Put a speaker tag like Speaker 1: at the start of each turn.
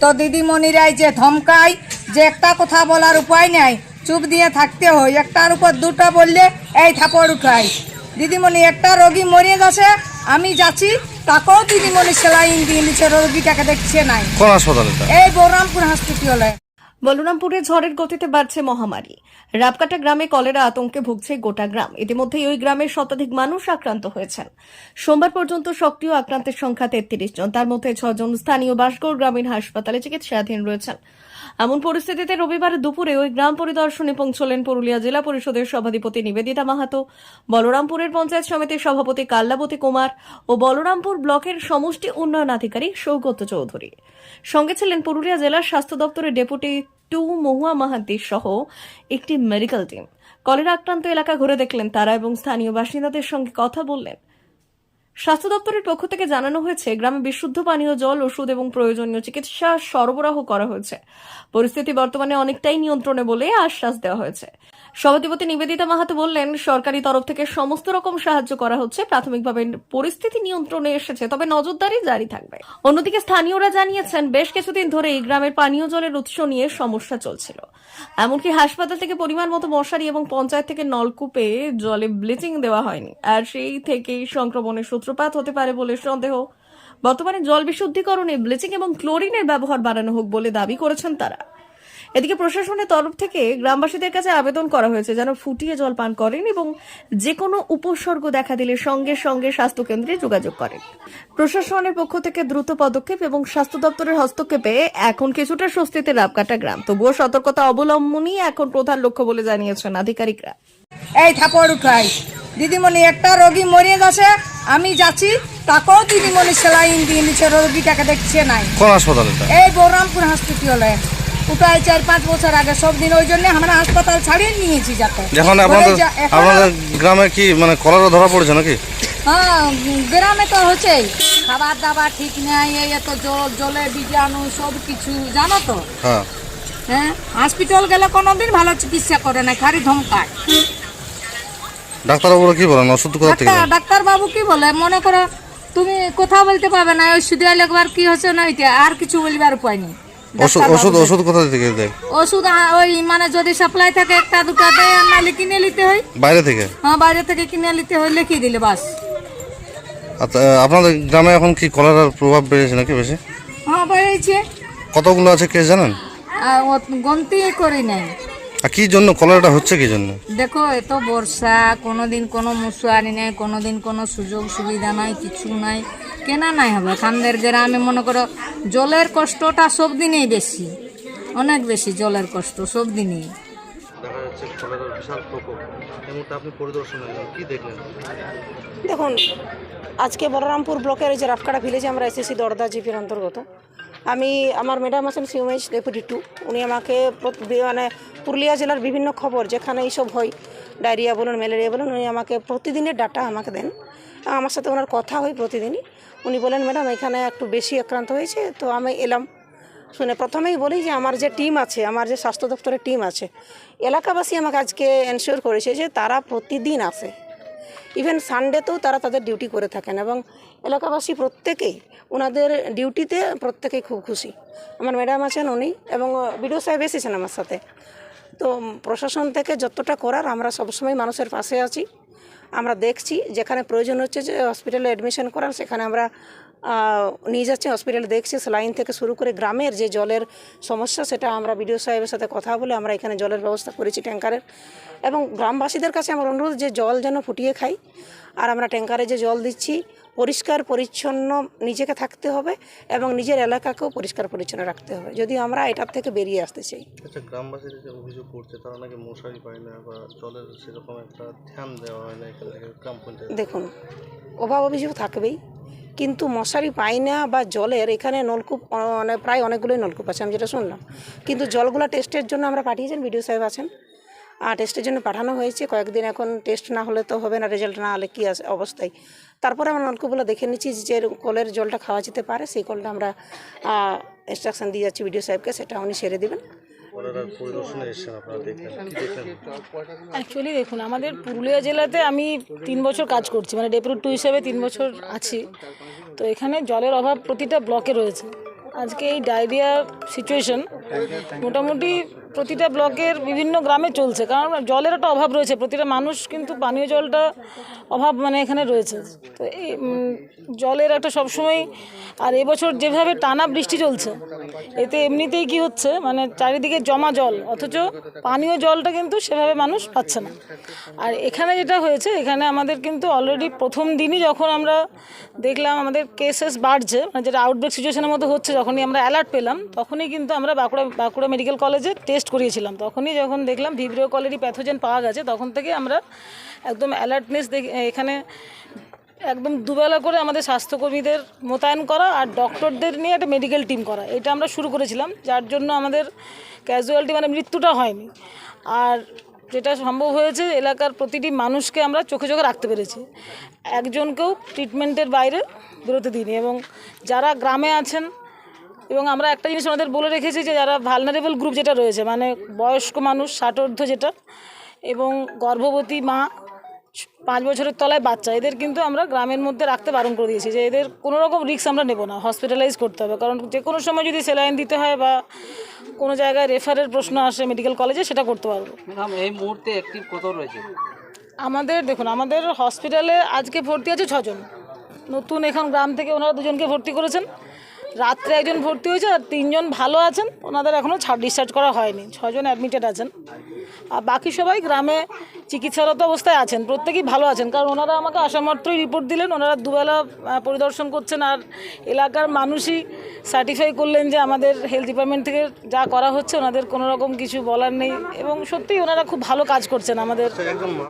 Speaker 1: তো দিদিমণিরাই যে ধমকায় যে একটা কথা বলার উপায় নাই চুপ দিয়ে থাকতে হয়। একটার উপর দুটো বললে এই থাপড় উঠায়। দিদিমণি একটা রোগী মরিয়ে গেছে আমি যাচ্ছি তাকেও দিদিমণি সেলাইন দিয়ে নিচে রোগীটাকে দেখছে নাই।
Speaker 2: কোন হাসপাতাল?
Speaker 1: এই বহরমপুর হসপিটালে
Speaker 3: বলরামপুরে ঝড়ের গতিতে বাড়ছে মহামারী। রাবকাটা গ্রামে কলেরা আতঙ্কে ভুগছে গোটা গ্রাম। ইতিমধ্যেই ওই গ্রামের শতাধিক মানুষ আক্রান্ত হয়েছেন। সোমবার পর্যন্ত সক্রিয় আক্রান্তের সংখ্যা তেত্রিশ জন। তার মধ্যে ছজন স্থানীয় বাসগড় গ্রামীণ হাসপাতালে চিকিৎসাধীন রয়েছেন। এমন পরিস্থিতিতে রবিবার দুপুরে ওই গ্রাম পরিদর্শনে পৌঁছলেন পুরুলিয়া জেলা পরিষদের সভাধিপতি নিবেদিতা মাহাতো। বলরামপুরের পঞ্চায়েত সমিতির সভাপতি কাল্লাবতী কুমার ও বলরামপুর ব্লকের সমষ্টি উন্নয়ন আধিকারিক সৌগত চৌধুরী। সঙ্গে ছিলেন পুরুলিয়া জেলার স্বাস্থ্য দপ্তরের ডেপুটি টু মহুয়া মাহাতি সহ একটি মেডিকেল টিম কলেরা আক্রান্ত এলাকা ঘুরে দেখলেন তারা এবং স্থানীয় বাসিন্দাদের সঙ্গে কথা বললেন। স্বাস্থ্য দপ্তরের পক্ষ থেকে জানানো হয়েছে, গ্রামে বিশুদ্ধ পানীয় জল, ওষুধ এবং প্রয়োজনীয় চিকিৎসা সরবরাহ করা হয়েছে। পরিস্থিতি বর্তমানে অনেকটাই নিয়ন্ত্রণে বলে আশ্বাস দেওয়া হয়েছে। সভাধিপতি নিবেদিতা মাহাতো বললেন, সরকারি তরফ থেকে সমস্ত রকম সাহায্য করা হচ্ছে। প্রাথমিকভাবে পরিস্থিতি নিয়ন্ত্রণে এসেছে, তবে নজরদারি জারি থাকবে। অন্যদিকে স্থানীয়রা জানিয়েছেন, বেশ কিছুদিন ধরে এই গ্রামের পানীয় জলের উৎস নিয়ে সমস্যা চলছিল। এমনকি হাসপাতাল থেকে পরিমাণ মতো মশারি এবং পঞ্চায়েত থেকে নলকূপে জলে ব্লিচিং দেওয়া হয়নি। আর সেই থেকেই সংক্রমণের সূত্রপাত হতে পারে বলে সন্দেহ। বর্তমানে জল বিশুদ্ধিকরণে ব্লিচিং এবং ক্লোরিনের ব্যবহার বাড়ানো হোক বলে দাবি করেছেন তারা। এদিকে প্রশাসনের তরফ থেকে গ্রামবাসীদের কাছে আবেদন করা হয়েছে যেন ফুটিয়ে জল পান করেন এবং যে কোনো উপসর্গ দেখা দিলে সঙ্গে সঙ্গে স্বাস্থ্য কেন্দ্রে যোগাযোগ করেন। প্রশাসনের পক্ষ থেকে দ্রুত পদক্ষেপ এবং স্বাস্থ্য দপ্তরের হস্তক্ষেপে এখন কিছুটা স্বস্তিতে রাবকাটা গ্রাম। তবুও সতর্কতা অবলম্বনই এখন প্রধান লক্ষ্য বলে জানিয়েছেন আধিকারিকরা।
Speaker 1: এই থাপড় উঠাই। দিদিমণি একটা রোগী মরে গেছে আমি যাচ্ছি তাকেও দিদিমণি সেলাইন দিয়ে নিচে রোগীটাকে দেখছে নাই।
Speaker 2: কোন হাসপাতাল
Speaker 1: এই বহরমপুর হসপিটালে উঠাই চার পাঁচ বছর আগে সব দিন ওই জন্য আমরা হাসপাতাল ছাড়িয়ে নিয়েছি যাতে
Speaker 2: যখন আপনাদের আপনাদের গ্রামে কি মানে কলেরা ধরা পড়েছে নাকি?
Speaker 1: হ্যাঁ গ্রামে তো হচ্ছেই। খাবার দাবার ঠিক নেই এই এত জল জলে বীজাণু সব কিছু জানো তো?
Speaker 2: হ্যাঁ।
Speaker 1: হ্যাঁ হসপিটাল গেলে কোনোদিন ভালো চিকিৎসা করে না খালি ধমকায়।
Speaker 2: ডাক্তারবাবুরা কি বলেন? ওষুধ কোথা থেকে
Speaker 1: ডাক্তার
Speaker 2: দেন?
Speaker 1: ডাক্তার বাবু কি বলে? মনে করো তুমি কথা বলতে পারবে না ওই শুধু একবার কি হচ্ছে না ওইটা আর কিছু বলবার উপায় নেই।
Speaker 2: ওষুধ ওষুধ ওষুধ কোথা থেকে দেয়?
Speaker 1: ওষুধ ওই মানে যদি সাপ্লাই থাকে একটা দুটো দেয় আর নাহলে কিনে নিতে হয়।
Speaker 2: বাইরে থেকে?
Speaker 1: হ্যাঁ বাইরে থেকে কিনে নিতে হয় লিখিয়ে দিলে বাস।
Speaker 2: আচ্ছা আপনাদের গ্রামে এখন কি কলেরার প্রভাব বেড়েছে নাকি বেশি?
Speaker 1: হ্যাঁ বেরিয়েছে
Speaker 2: কতগুলো আছে কেস জানেন?
Speaker 1: গন্তি করি নাই
Speaker 2: আর কি জন্য? কলেরাটা হচ্ছে কি জন্য?
Speaker 1: দেখো এত বর্ষা কোনোদিন কোনো মশারি নাই কোনোদিন কোনো সুযোগ সুবিধা নাই কিছু নাই। কেনা নাই হবে। খানদের গ্রামে মনে করো জলের কষ্টটা সব দিনেই বেশি। অনেক বেশি জলের কষ্ট সব দিনেই।
Speaker 2: দেখা যাচ্ছে কলেরার বিশাল প্রকোপ। এই আপনি পরিদর্শনে কি দেখলেন?
Speaker 4: দেখুন আজকে বলরামপুর ব্লকের যে রাফকাটা ভিলেজে আমরা এসেছি দরদা জিপির অন্তর্গত। আমি আমার ম্যাডাম আছেন সিউমেজ ডেপুটি টু উনি আমাকে প্রত- মানে পুরুলিয়া জেলার বিভিন্ন খবর যেখানে এইসব হয়। ডায়রিয়া বলুন ম্যালেরিয়া বলুন উনি আমাকে প্রতিদিনের ডাটা আমাকে দেন। আমার সাথে ওনার কথা হয় প্রতিদিনই। উনি বলেন, ম্যাডাম, এখানে একটু বেশি আক্রান্ত হয়েছে, তো আমি এলাম। শুনে প্রথমেই বলি যে আমার যে টিম আছে, আমার যে স্বাস্থ্য দপ্তরের টিম আছে, এলাকাবাসী আমাকে আজকে এনশিওর করেছে যে তারা প্রতিদিন আসে। ইভেন সানডেতেও তারা তাদের ডিউটি করে থাকেন এবং এলাকাবাসী প্রত্যেকেই ওনাদের ডিউটিতে প্রত্যেকেই খুব খুশি। আমার ম্যাডাম আছেন উনি এবং বিডিও সাহেব এসেছেন আমার সাথে। তো প্রশাসন থেকে যতটা করার আমরা সবসময় মানুষের পাশে আছি। আমরা দেখছি, যেখানে প্রয়োজন হচ্ছে যে হসপিটালে অ্যাডমিশন করার, সেখানে আমরা নিয়ে যাচ্ছি হসপিটালে দেখছি লাইন থেকে শুরু করে গ্রামের যে জলের সমস্যা, সেটা আমরা বিডিও সাহেবের সাথে কথা বলে আমরা এখানে জলের ব্যবস্থা করেছি ট্যাঙ্কারের। এবং গ্রামবাসীদের কাছে আমার অনুরোধ যে জল যেন ফুটিয়ে খাই, আর আমরা ট্যাঙ্কারে যে জল দিচ্ছি পরিষ্কার পরিচ্ছন্ন নিজেকে থাকতে হবে এবং নিজের এলাকাকেও পরিষ্কার পরিচ্ছন্ন রাখতে হবে। যদি আমরা এটার থেকে বেরিয়ে আসতে চাই।
Speaker 2: আচ্ছা গ্রামবাসীরা যে অভিযোগ করছে তারা নাকি মশারি পায় না বা জলের সেরকম একটা ধ্যান দেওয়া হয় না এখান থেকে গ্রাম পঞ্চায়েত?
Speaker 4: দেখুন অভাব অভিযোগ থাকবেই কিন্তু মশারি পাই না বা জলের এখানে নলকূপ মানে প্রায় অনেকগুলোই নলকূপ আছে আমি যেটা শুনলাম। কিন্তু জলগুলো টেস্টের জন্য আমরা পাঠিয়েছেন বিডিও সাহেব আছেন। টেস্টের জন্য পাঠানো হয়েছে। কয়েকদিন এখন টেস্ট না হলে তো হবে না রেজাল্ট না হলে কী আছে অবস্থায় তারপরে আমরা নলকূপগুলো দেখে নিচ্ছি যে কলের জলটা খাওয়া যেতে পারে সেই কলটা আমরা ইনস্ট্রাকশন দিয়ে যাচ্ছি বিডিও সাহেবকে সেটা উনি সেরে দেবেন।
Speaker 5: অ্যাকচুয়ালি দেখুন আমাদের পুরুলিয়া জেলাতে আমি তিন বছর কাজ করছি মানে ডেপুটি টু হিসেবে তিন বছর আছি। তো এখানে জলের অভাব প্রতিটা ব্লকে রয়েছে। আজকে এই ডায়রিয়া সিচুয়েশন মোটামুটি প্রতিটা ব্লকের বিভিন্ন গ্রামে চলছে, কারণ জলের একটা অভাব রয়েছে, প্রতিটা মানুষ কিন্তু পানীয় জলটা অভাব মানে এখানে রয়েছে। তো এই জলের একটা সবসময়, আর এবছর যেভাবে টানা বৃষ্টি চলছে, এতে এমনিতেই কি হচ্ছে মানে চারিদিকে জমা জল, অথচ পানীয় জলটা কিন্তু সেভাবে মানুষ পাচ্ছে না। আর এখানে যেটা হয়েছে, এখানে আমাদের কিন্তু অলরেডি প্রথম দিনই যখন আমরা দেখলাম আমাদের কেসেস বাড়ছে মানে যেটা আউটব্রেক সিচুয়েশনের মতো হচ্ছে, যখনই আমরা অ্যালার্ট পেলাম, তখনই কিন্তু আমরা বাঁকুড়া বাঁকুড়া মেডিকেল কলেজে টেস্ট করিয়েছিলাম। তখনই যখন দেখলাম ভিব্রিও কলেরই প্যাথোজেন পাওয়া গেছে, তখন থেকে আমরা একদম অ্যালার্টনেস এখানে একদম দুবেলা করে আমাদের স্বাস্থ্যকর্মীদের মোতায়েন করা আর ডক্টরদের নিয়ে একটা মেডিকেল টিম করা। এটা আমরা শুরু করেছিলাম, যার জন্য আমাদের ক্যাজুয়ালিটি মানে মৃত্যুটা হয়নি। আর যেটা সম্ভব হয়েছে, এলাকার প্রতিটি মানুষকে আমরা চোখে চোখে রাখতে পেরেছি। একজনকেও ট্রিটমেন্টের বাইরে বেরোতে দিইনি এবং যারা গ্রামে আছেন এবং আমরা একটা জিনিস আমাদের বলে রেখেছি যে যারা ভালনারেবল গ্রুপ যেটা রয়েছে মানে বয়স্ক মানুষ ষাটোর্ধ্ব যেটা এবং গর্ভবতী মা পাঁচ বছরের তলায় বাচ্চা এদের কিন্তু আমরা গ্রামের মধ্যে রাখতে বারণ করে দিয়েছি যে এদের কোনো রকম রিস্ক আমরা নেব না হসপিটালাইজ করতে হবে। কারণ যে কোনো সময় যদি স্যালাইন দিতে হয় বা কোনো জায়গায় রেফারের প্রশ্ন আসে মেডিকেল কলেজে সেটা করতে পারব।
Speaker 6: ম্যাডাম এই মুহূর্তে অ্যাক্টিভ কত রয়েছে?
Speaker 5: আমাদের দেখুন আমাদের হসপিটালে আজকে ভর্তি আছে ছজন। নতুন এখন গ্রাম থেকে ওনারা দুজনকে ভর্তি করেছেন। রাত্রে একজন ভর্তি হয়েছে আর তিনজন ভালো আছেন। ওনাদের এখনও ছাড় ডিসচার্জ করা হয়নি। ছজন অ্যাডমিটেড আছেন। আর বাকি সবাই গ্রামে চিকিৎসারত অবস্থায় আছেন। প্রত্যেকেই ভালো আছেন। কারণ ওনারা আমাকে আসা মাত্রই রিপোর্ট দিলেন। ওনারা দুবেলা পরিদর্শন করছেন। আর এলাকার মানুষই সার্টিফাই করলেন যে আমাদের হেলথ ডিপার্টমেন্ট থেকে যা করা হচ্ছে, ওনাদের কোনো রকম কিছু বলার নেই। এবং সত্যিই ওনারা খুব ভালো কাজ করছেন আমাদের।
Speaker 2: একজন